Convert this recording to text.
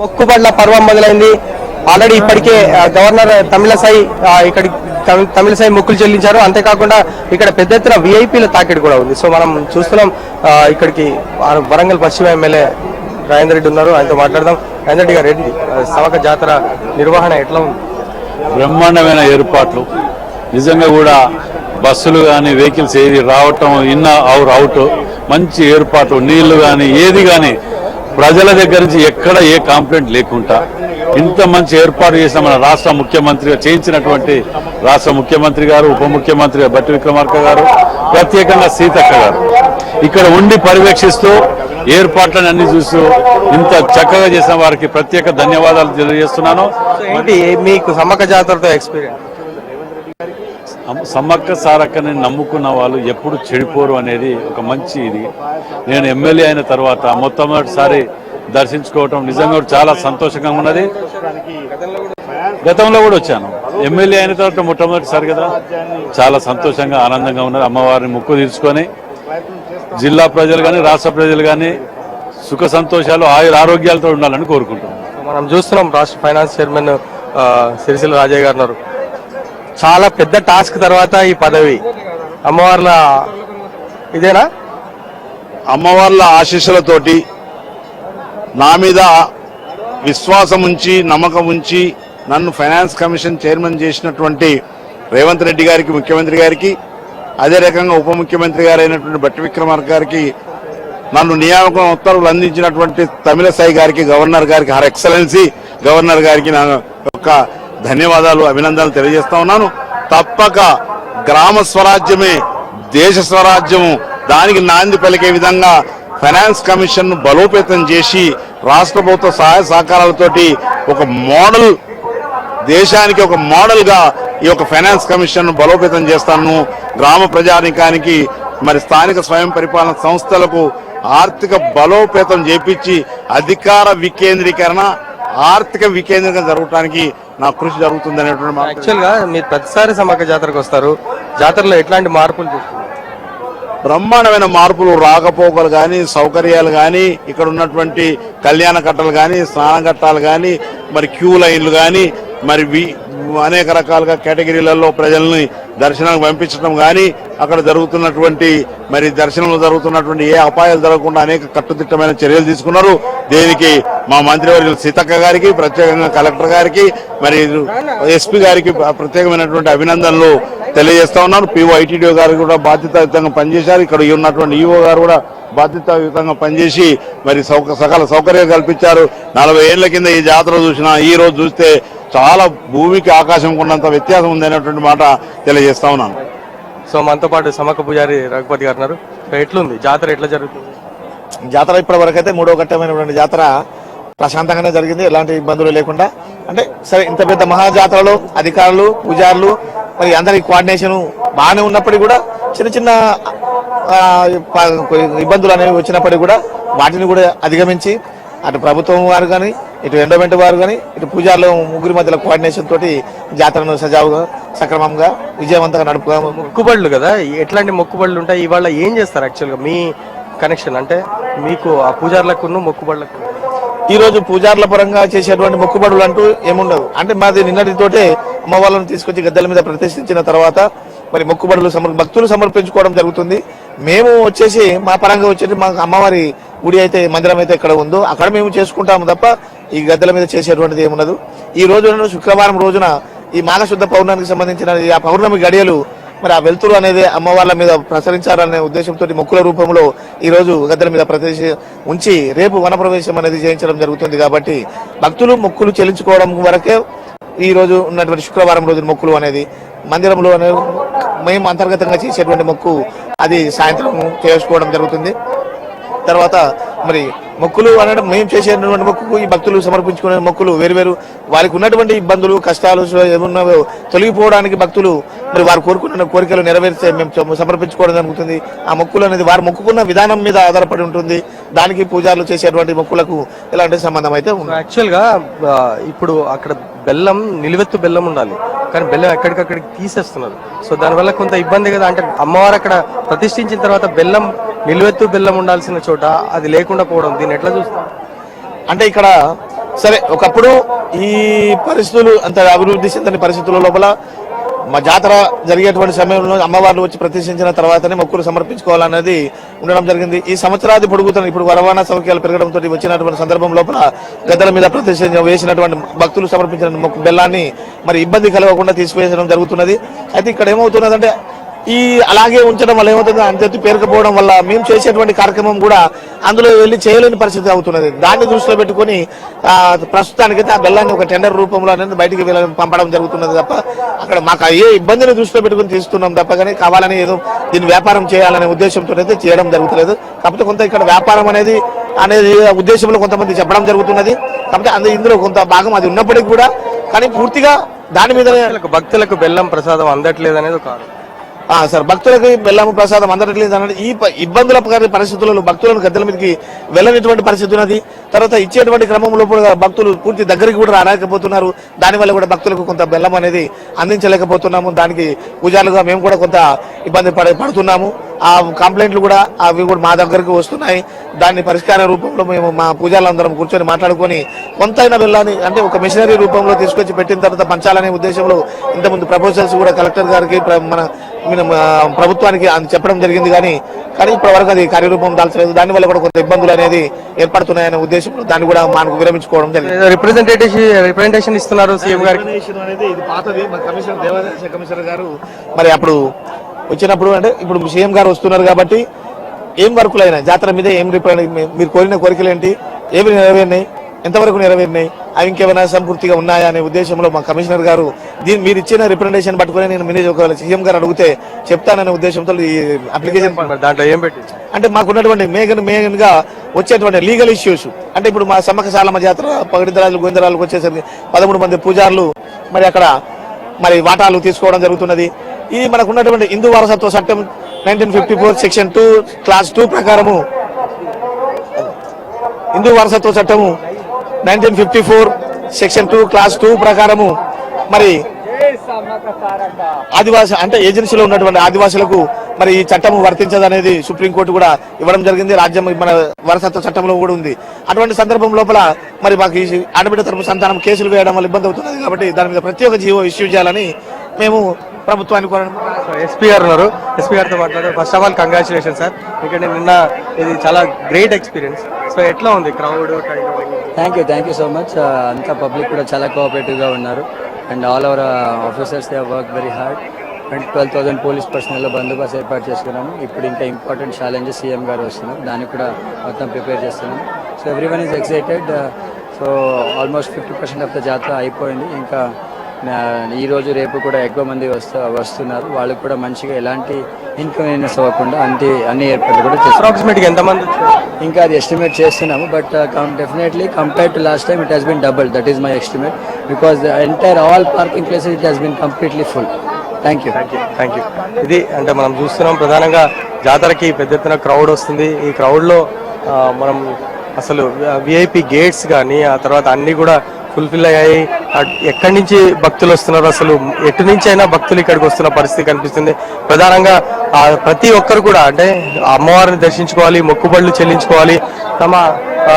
మొక్కుబడ్ల పర్వం మొదలైంది. ఆల్రెడీ ఇప్పటికే ఆ, గవర్నర్ తమిళసాయి ఇక్కడ తమిళసాయి మొక్కులు చెల్లించారు. అంతేకాకుండా ఇక్కడ పెద్ద ఎత్తున విఐపీల తాకిడి కూడా ఉంది. సో మనం చూస్తున్నాం ఇక్కడికి వరంగల్ పశ్చిమ ఎమ్మెల్యే రాజేంద్ర రెడ్డి ఉన్నారు. ఆయనతో మాట్లాడదాం. రాజేంద్ర రెడ్డి గారు సవక జాతర నిర్వహణ ఎట్లా ఉంది? బ్రహ్మాండమైన ఏర్పాట్లు. నిజంగా కూడా బస్సులు కానీ వెహికల్స్ ఏది రావటం ఇన్ అవర్ అవుట్ మంచి ఏర్పాట్లు. నీళ్ళు కానీ ఏది కానీ ప్రజల దగ్గర నుంచి ఎక్కడ ఏ కంప్లైంట్ లేకుండా ఇంత మంచి ఏర్పాటు చేసిన మన రాష్ట్ర ముఖ్యమంత్రిగా చేయించినటువంటి రాష్ట్ర ముఖ్యమంత్రి గారు ఉప ముఖ్యమంత్రి బట్టి విక్రమార్క గారు ప్రత్యేకంగా సీతక్క గారు. ఇక్కడ ఉండి పర్యవేక్షిస్తూ ఏర్పాట్లను అన్ని చూస్తూ ఇంత చక్కగా చేసిన వారికి ప్రత్యేక ధన్యవాదాలు తెలియజేస్తున్నాను. మీకు సమ్మక జాతరతో ఎక్స్పీరియన్స్ సమ్మక్క సారక్కని నమ్ముకున్న వాళ్ళు ఎప్పుడు చెడిపోరు అనేది ఒక మంచి ఇది. నేను ఎమ్మెల్యే అయిన తర్వాత మొట్టమొదటిసారి దర్శించుకోవటం నిజంగా చాలా సంతోషంగా ఉన్నది. గతంలో కూడా వచ్చాను. ఎమ్మెల్యే అయిన తర్వాత మొట్టమొదటిసారి కదా. చాలా సంతోషంగా ఆనందంగా ఉన్నది. అమ్మవారిని ముక్కు తీర్చుకొని జిల్లా ప్రజలు కానీ రాష్ట్ర ప్రజలు కానీ సుఖ సంతోషాలు ఆయుర ఆరోగ్యాలతో ఉండాలని కోరుకుంటున్నాను. మనం చూస్తున్నాం రాష్ట్ర ఫైనాన్స్ చైర్మన్ సిరిసిల్ల రాజయ్య గారు చాలా పెద్ద టాస్క్ తర్వాత ఈ పదవి. అమ్మవార్ల ఇదేనా? అమ్మవార్ల ఆశీస్సులతోటి నా మీద విశ్వాసం ఉంచి నమ్మకం ఉంచి నన్ను ఫైనాన్స్ కమిషన్ చైర్మన్ చేసినటువంటి రేవంత్ రెడ్డి గారికి ముఖ్యమంత్రి గారికి అదే రకంగా ఉప ముఖ్యమంత్రి గారైనటువంటి బట్టి విక్రమార్క గారికి నన్ను నియామకం ఉత్తర్వులు అందించినటువంటి తమిళసాయి గారికి గవర్నర్ గారికి హర్ ఎక్సలెన్సీ గవర్నర్ గారికి నా యొక్క ధన్యవాదాలు అభినందనలు తెలియజేస్తా ఉన్నాను. తప్పక గ్రామ స్వరాజ్యమే దేశ స్వరాజ్యము. దానికి నాంది పలికే విధంగా ఫైనాన్స్ కమిషన్ను బలోపేతం చేసి రాష్ట్ర ప్రభుత్వ సహాయ సహకారాలతోటి ఒక మోడల్ దేశానికి ఒక మోడల్గా ఈ యొక్క ఫైనాన్స్ కమిషన్ను బలోపేతం చేస్తాను. గ్రామ ప్రజానికానికి మరి స్థానిక స్వయం పరిపాలన సంస్థలకు ఆర్థిక బలోపేతం చేపించి అధికార వికేంద్రీకరణ ఆర్థిక వికేంద్రీకరణ జరగడానికి నా కృషి జరుగుతుంది అనేటువంటి మాట యాక్చువల్గా మీరు ప్రతిసారి సమ్మక్క జాతరకు వస్తారు. జాతరలో ఎట్లాంటి మార్పులు చూస్తున్నారు? బ్రహ్మాండమైన మార్పులు రాకపోకలు కానీ సౌకర్యాలు కానీ ఇక్కడ ఉన్నటువంటి కళ్యాణ కట్టలు కానీ స్నానం కట్టాలు కానీ మరి క్యూ లైన్లు కానీ మరి వి- అనేక రకాలుగా కేటగిరీలలో ప్రజల్ని దర్శనానికి పంపించడం కానీ అక్కడ జరుగుతున్నటువంటి మరి దర్శనంలో జరుగుతున్నటువంటి ఏ అపాయాలు జరగకుండా అనేక కట్టుదిట్టమైన చర్యలు తీసుకున్నారు. దీనికి మా మంత్రివర్యులు సీతక్క గారికి ప్రత్యేకంగా కలెక్టర్ గారికి మరి ఎస్పీ గారికి ప్రత్యేకమైనటువంటి అభినందనలు తెలియజేస్తా ఉన్నారు పిఓ ఐటీడీఓ గారు కూడా బాధ్యతాయుతంగా పనిచేశారు. ఇక్కడ ఉన్నటువంటి ఈఓ గారు కూడా బాధ్యతాయుతంగా పనిచేసి మరి సౌక సకల సౌకర్యాలు కల్పించారు. నలభై ఏళ్ళ కింద ఈ జాతర చూసినా ఈ రోజు చూస్తే చాలా భూమికి ఆకాశం ఉన్నంత వ్యత్యాసం ఉంది అనేటువంటి మాట తెలియజేస్తా ఉన్నాను. సో మనతో పాటు సమ్మక్క పూజారి రఘుపతి గారు ఉన్నారు. ఎట్లుంది? జాతర ఎట్లా జరుగుతుంది? జాతర ఇప్పటి వరకు అయితే మూడో ఘట్టమైనటువంటి జాతర ప్రశాంతంగానే జరిగింది. ఎలాంటి ఇబ్బందులు లేకుండా. అంటే సరే ఇంత పెద్ద మహాజాతరలో అధికారులు పూజారులు మరి అందరి కోఆర్డినేషన్ బాగానే ఉన్నప్పటికీ కూడా చిన్న చిన్న ఇబ్బందులు అనేవి వచ్చినప్పటికీ కూడా వాటిని కూడా అధిగమించి అటు ప్రభుత్వం వారు కానీ ఇటు ఎండోమెంట్ వారు కానీ ఇటు పూజారులు ముగ్గురి మధ్యలో కోఆర్డినేషన్ తోటి జాతరను సజావుగా సక్రమంగా విజయవంతంగా నడుపుగా మొక్కుబడులు కదా? ఎట్లాంటి మొక్కుబడులు ఉంటాయి? ఇవాళ ఏం చేస్తారు యాక్చువల్గా మీ కనెక్షన్ అంటే మీకు ఆ పూజారులకు మొక్కుబడులకు? ఈ రోజు పూజార్ల పరంగా చేసేటువంటి మొక్కుబడులు అంటూ ఏముండదు అంటే మాది నిన్నటితోటే అమ్మవాళ్ళను తీసుకొచ్చి గద్దెల మీద ప్రతిష్ఠించిన తర్వాత మరి మొక్కుబడులు సమర్ భక్తులు సమర్పించుకోవడం జరుగుతుంది. మేము వచ్చేసి మా పరంగా వచ్చేసి మా అమ్మవారి గుడి అయితే మందిరం అయితే ఇక్కడ ఉందో అక్కడ మేము చేసుకుంటాము తప్ప ఈ గద్దెల మీద చేసేటువంటిది ఏముండదు. ఈ రోజు శుక్రవారం రోజున ఈ మాఘశుద్ధ పౌర్ణమికి సంబంధించిన ఈ ఆ పౌర్ణమి గడియలు మరి ఆ వెలుతురు అనేది అమ్మవార్ల మీద ప్రసరించాలనే ఉద్దేశంతో మొక్కుల రూపంలో ఈ రోజు గద్దెల మీద ప్రదేశ ఉంచి రేపు వనప్రవేశం అనేది చేయించడం జరుగుతుంది కాబట్టి భక్తులు మొక్కులు చెల్లించుకోవడం వరకే ఈ రోజు ఉన్నటువంటి శుక్రవారం రోజు మొక్కులు అనేది మందిరంలో అనే మేము అంతర్గతంగా చేసేటువంటి మొక్కు అది సాయంత్రం చేసుకోవడం జరుగుతుంది. తర్వాత మరి మొక్కులు అనడం మేము చేసేటువంటి మొక్కుకు ఈ భక్తులు సమర్పించుకునే మొక్కులు వేరు వేరు. వారికి ఉన్నటువంటి ఇబ్బందులు కష్టాలు ఏమున్నా తొలగిపోవడానికి భక్తులు మరి వారు కోరుకున్న కోరికలు నెరవేర్చే మేము సమ- సమర్పించుకోవడం జరుగుతుంది. ఆ మొక్కులు అనేది వారు మొక్కుకున్న విధానం మీద ఆధారపడి ఉంటుంది. దానికి పూజారులు చేసేటువంటి మొక్కులకు ఎలాంటి సంబంధం అయితే ఉంది యాక్చువల్గా ఇప్పుడు అక్కడ బెల్లం నిలువెత్తు బెల్లం ఉండాలి. కానీ బెల్లం ఎక్కడికక్కడికి తీసేస్తున్నారు. సో దానివల్ల కొంత ఇబ్బంది కదా. అంటే అమ్మవారు అక్కడ ప్రతిష్ఠించిన తర్వాత బెల్లం నిలువెత్తు బెల్లం ఉండాల్సిన చోట అది లేకుండా పోవడం దీన్ని ఎట్లా చూస్తాం అంటే ఇక్కడ సరే ఒకప్పుడు ఈ పరిస్థితులు అంత అభివృద్ధి చెందని పరిస్థితుల లోపల మా జాతర జరిగేటువంటి సమయంలో అమ్మవార్లు వచ్చి ప్రతిష్ఠించిన తర్వాతనే మొక్కులు సమర్పించుకోవాలన్నది ఉండడం జరిగింది. ఈ సంవత్సరాది పొడుగుతున్న ఇప్పుడు రవాణా సౌకర్యాలు పెరగడంతో వచ్చినటువంటి సందర్భం లోపల గద్దల మీద ప్రతిష్ఠించ వేసినటువంటి భక్తులు సమర్పించిన మొక్కు బెల్లాన్ని మరి ఇబ్బంది కలగకుండా తీసుకువేసడం జరుగుతున్నది. అయితే ఇక్కడ ఏమవుతున్నదంటే ఈ అలాగే ఉంచడం వల్ల ఏమవుతుంది? అంతెత్తు పేరుకపోవడం వల్ల మేము చేసేటువంటి కార్యక్రమం కూడా అందులో వెళ్ళి చేయలేని పరిస్థితి అవుతున్నది. దాన్ని దృష్టిలో పెట్టుకొని ప్రస్తుతానికైతే ఆ బెల్లాన్ని ఒక టెండర్ రూపంలో అనేది బయటికి వెళ్ళ పంపడం జరుగుతున్నది తప్ప అక్కడ మాకు ఏ ఇబ్బందిని దృష్టిలో పెట్టుకొని తీస్తున్నాం తప్ప కానీ కావాలని ఏదో దీన్ని వ్యాపారం చేయాలనే ఉద్దేశంతో అయితే చేయడం జరుగుతలేదు. కాకపోతే కొంత ఇక్కడ వ్యాపారం అనేది అనేది ఉద్దేశంలో కొంతమంది చెప్పడం జరుగుతున్నది. కాకపోతే అందు ఇందులో కొంత భాగం అది ఉన్నప్పటికీ కూడా కానీ పూర్తిగా దాని మీదనే భక్తులకు- బెల్లం ప్రసాదం అందట్లేదు అనేది ఒక. ఆ సార్ భక్తులకి బెల్లము ప్రసాదం అందట్లేదు అన్నది ఈ ఇబ్బందుల పరిస్థితులలో భక్తులను గద్దెల మీదకి వెళ్ళనిటువంటి పరిస్థితి ఉన్నది. తర్వాత ఇచ్చేటువంటి క్రమంలో కూడా భక్తులు పూర్తి దగ్గరికి కూడా రాలేకపోతున్నారు. దానివల్ల కూడా భక్తులకు కొంత బెల్లం అనేది అందించలేకపోతున్నాము. దానికి పూజారులుగా మేము కూడా కొంత ఇబ్బంది పడ పడుతున్నాము. ఆ కంప్లైంట్లు కూడా అవి కూడా మా దగ్గరికి వస్తున్నాయి. దాన్ని పరిష్కార రూపంలో మేము మా పూజారులందరం కూర్చొని మాట్లాడుకొని కొంతైనా వెళ్ళాలి అంటే ఒక మిషనరీ రూపంలో తీసుకొచ్చి పెట్టిన తర్వాత పంచాలనే ఉద్దేశంలో ఇంతకుముందు ప్రపోజల్స్ కూడా కలెక్టర్ గారికి మన ప్రభుత్వానికి చెప్పడం జరిగింది కానీ కానీ ఇప్పటివరకు అది కార్యరూపం దాల్చలేదు. దానివల్ల కూడా కొంత ఇబ్బందులు అనేది ఏర్పడుతున్నాయనే ఉద్దేశంలో దాన్ని కూడా మనకు విరమించుకోవడం జరిగింది. రిప్రజెంటేటివ్ రిప్రజెంటేషన్ ఇస్తున్నారు సీఎం గారికి. అనేది ఇది పాతది. మా కమిషనర్ దేవాదాయ కమిషనర్ గారు మరి అప్పుడు వచ్చినప్పుడు అంటే ఇప్పుడు సీఎం గారు వస్తున్నారు కాబట్టి ఏం వర్కులు అయినా జాతర మీద ఏం మీరు కోరిన కోరికలు ఏంటి? ఏమి నెరవేరినాయి? ఎంతవరకు నెరవేరినాయి? అవి ఇంకేమైనా సంపూర్తిగా ఉన్నాయా అనే ఉద్దేశంలో మా కమిషనర్ గారు దీన్ని మీరు ఇచ్చిన రిప్రజెంటేషన్ పట్టుకుని నేను మినీ ఒకవేళ సీఎం గారు అడిగితే చెప్తాననే ఉద్దేశంతో ఈ అప్లికేషన్ దాంట్లో ఏం పెట్టి అంటే మాకున్నటువంటి మేఘన్ మేఘన్గా వచ్చేటువంటి లీగల్ ఇష్యూస్ అంటే ఇప్పుడు మా సమ్మక సాలమ్మ జాతర పగడితరాలు గోవిందరాలకు వచ్చేసరికి పదమూడు మంది పూజారులు మరి అక్కడ మరి వాటాలు తీసుకోవడం జరుగుతున్నది. ఇది మనకు ఉన్నటువంటి హిందూ వారసత్వ చట్టం nineteen fifty four section two clause two ప్రకారము. హిందూ వారసత్వ చట్టము nineteen fifty four section two clause two ప్రకారము మరి ఆదివాసి అంటే ఏజెన్సీలో ఉన్నటువంటి ఆదివాసులకు మరి ఈ చట్టం వర్తించదనేది సుప్రీంకోర్టు కూడా ఇవ్వడం జరిగింది. రాజ్యం మన వరసత్వ చట్టంలో కూడా ఉంది. అటువంటి సందర్భం లోపల మరి మాకు ఈ ఆడబిడ్డ తరపు సంతానం కేసులు వేయడం వల్ల ఇబ్బంది అవుతున్నది కాబట్టి దాని మీద ప్రత్యేక జీవో ఇష్యూ చేయాలని మేము ప్రభుత్వానికి కోరడం. ఉన్నారు. ఎస్పీ తో మాట్లాడారు first of all congratulation sir ఎందుకంటే నిన్న ఇది చాలా గ్రేట్ ఎక్స్పీరియన్స్ సో ఎట్లా ఉంది? Crowd thank you thank you so much అంతా పబ్లిక్ కూడా చాలా కోఆపరేటివ్గా ఉన్నారు. And all our officers they work very hard and twelve thousand police పర్సనల్లో బందోబస్తు ఏర్పాటు చేసుకున్నాము. ఇప్పుడు ఇంకా ఇంపార్టెంట్ ఛాలెంజ్ సీఎం గారు వస్తున్నారు. దానికి కూడా మొత్తం ప్రిపేర్ చేస్తున్నాము. So everyone is excited so almost fifty percent of the jatara అయిపోయింది. ఇంకా ఆ, ఈ రోజు రేపు కూడా ఎక్కువ మంది వస్తూ వస్తున్నారు. వాళ్ళకి కూడా మంచిగా ఎలాంటి ఇన్కన్వీనియన్స్ అవ్వకుండా అన్ని అన్ని ఏర్పాట్లు కూడా అప్రాక్సిమేట్గా ఎంతమంది? ఇంకా అది ఎస్టిమేట్ చేస్తున్నాము but definitely compare to last time it has been double that is my estimate because the entire all parking places it has been completely full thank you thank you ఇది అంటే మనం చూస్తున్నాం ప్రధానంగా జాతరకి పెద్ద ఎత్తున క్రౌడ్ వస్తుంది. ఈ క్రౌడ్లో మనం అసలు విఐపి గేట్స్ కానీ ఆ తర్వాత అన్ని కూడా ఫుల్ఫిల్ అయ్యాయి ఎక్కడి నుంచి భక్తులు వస్తున్నారు? అసలు ఎటు నుంచి అయినా భక్తులు ఇక్కడికి వస్తున్న పరిస్థితి కనిపిస్తుంది. ప్రధానంగా ప్రతి ఒక్కరు కూడా అంటే అమ్మవారిని దర్శించుకోవాలి మొక్కుబడులు చెల్లించుకోవాలి తమ ఆ,